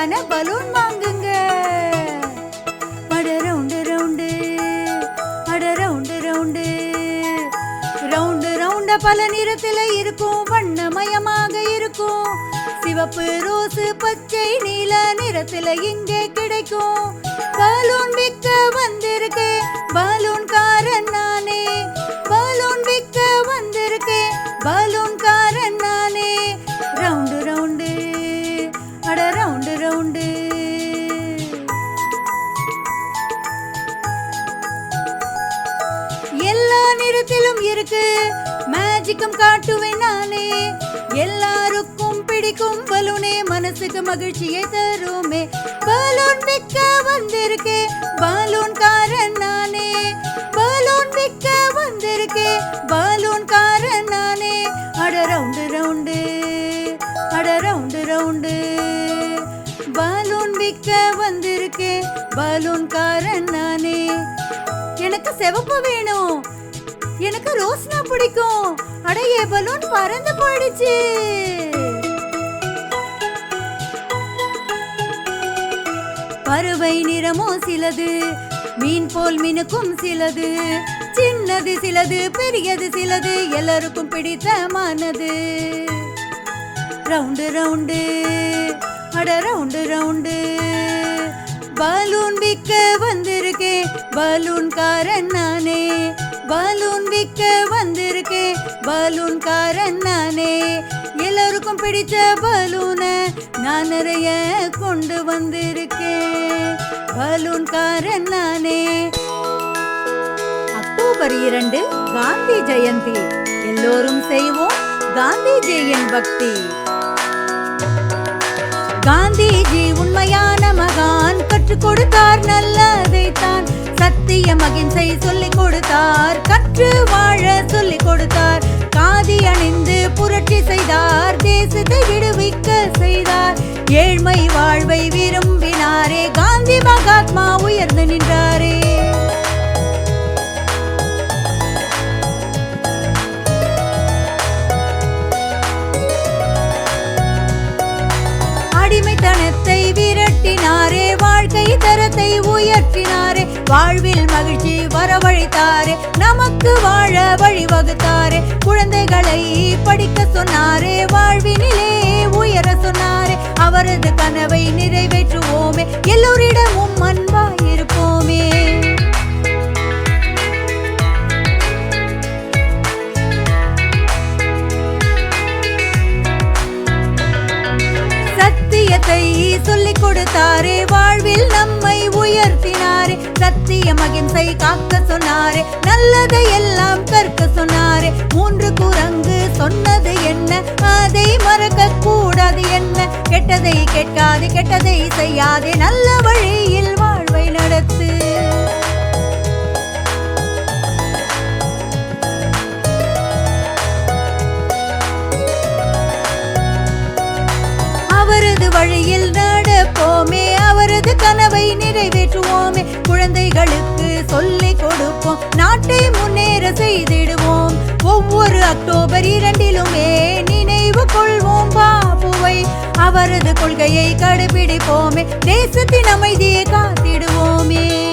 சூப்பரான பலூன் வாங்குங்க. அட ரவுண்டு ரவுண்டு அட ரவுண்டு ரவுண்டு. ரவுண்டு ரவுண்ட பல நிறத்துல இருக்கும் வண்ணமயமாக இருக்கும். சிவப்பு ரோசு பச்சை நீல நிறத்துல இங்கே கிடைக்கும். பலூன் விற்க வந்திருக்கு பலூன் மனசுக்கு மகிழ்ச்சியை தருமே. பலூன் விற்க வந்திருக்கே பலூன் காரன் நானே. பலூன் விற்க வந்திருக்கே பலூன் காரன் நானே. அட ரவுண்டு ரவுண்டு அட ரவுண்டு ரவுண்டு. பலூன் விற்க வந்திருக்கே பலூன் காரன் நானே. எனக்கு சிவப்பு வேணும். எனக்கு ரோஸ்னா பிடிக்கும். அடையே பலூன் பறந்து போயிடுச்சு. பறவை நிறமோ சிலது மீன் போல் மினுக்கும் சிலது சின்னது சிலது பெரியது சிலது எல்லாருக்கும் பிடித்தமானது. ரவுண்டு ரவுண்டு அட ரவுண்டு ரவுண்டு பலூன் விற்க வந்திருக்கேன் பலூன் காரன் நானே பலூன் விற்க வந்திருக்கேன் பலூன் காரன் நானே எல்லாருக்கும் பிடிச்ச பலூனை நான் நிறைய கொண்டு வந்திருக்கேன். பலூன்காரன் நானே. அக்டோபர் இரண்டு காந்தி ஜெயந்தி. எல்லோரும் செய்வோம் காந்திஜியின் பக்தி. காந்திஜி உண்மையான மகான். கற்றுக் கொடுத்தார் நல்ல சத்தியம் அகிம்சை சொல்லிக் கொடுத்தார். கற்று வாழ சொல்லிக் கொடுத்தார். காதி அணிந்து புரட்சி செய்தார். தேசத்தை விடுவிக்க செய்தார். ஏழ்மை வாழ்வை விரும்பினாரே. காந்தி மகாத்மா உயர்ந்து நின்றாரே. உயர்த்தினாரே வாழ்வில் மகிழ்ச்சி வரவழைத்தாரே நமக்கு வாழ வழிவகுத்தாரே குழந்தைகளை படிக்க சொன்னாரே வாழ்வினிலே உயர சொன்னாரே அவரது கனவை நிறைவேற்றுவோமே எல்லோரிடமும் அன்பாயிருப்போமே. சத்தியத்தை சொல்லிக் கொடுத்தாரே வாழ்வில் காக்க சொன்னாரே நல்லதை எல்லாம் கற்க சொன்னாரே. மூன்று குரங்கு சொன்னது என்ன? அதை மறக்க கூடாது என்ன? கெட்டதை கேட்காது கெட்டதை செய்யாதே. நல்ல வழியில் வாழ்வை நடத்து. அவரது வழியில் நடப்போமே அவரது கனவை நிறைவே குழந்தைகளுக்கு சொல்லிக் கொடுப்போம். நாட்டை முன்னேற செய்திடுவோம். ஒவ்வொரு அக்டோபர் இரண்டிலுமே நினைவு கொள்வோம் பாபுவை. அவரது கொள்கையை கடைபிடிப்போமே தேசத்தின் அமைதியை காத்திடுவோமே.